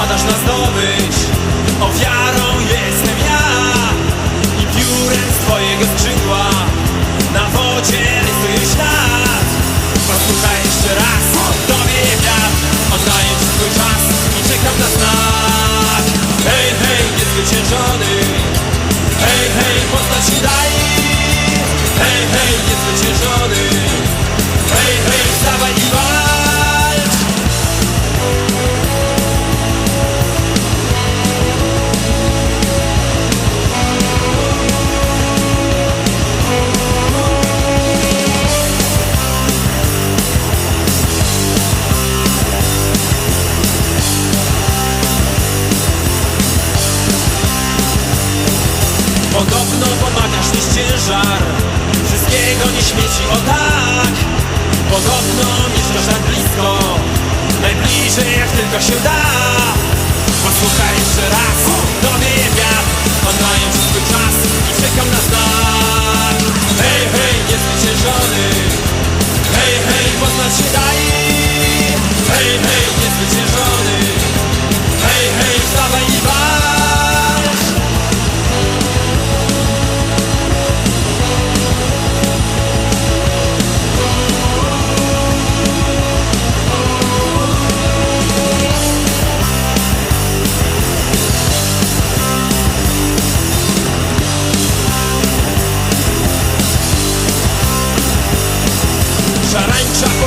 Padasz na zdobyć Ofiarą jestem ja I piórem z twojego skrzydła. Na wodzie rysuję ślad Posłuchaj jeszcze raz. Tobie wiatr Oddaję ci swój czas I czekam na znak Hej, hej, niezwyciężony. ciężar Wszystkiego nie śmieci, o tak. Podobno mieszkasz tak blisko Najbliżej jak tylko się da.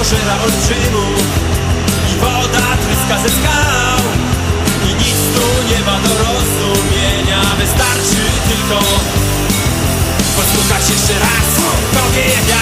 pożera olbrzymów I woda tryska ze skał. I nic tu nie ma do rozumienia. Wystarczy tylko Posłuchać jeszcze raz. Kobiet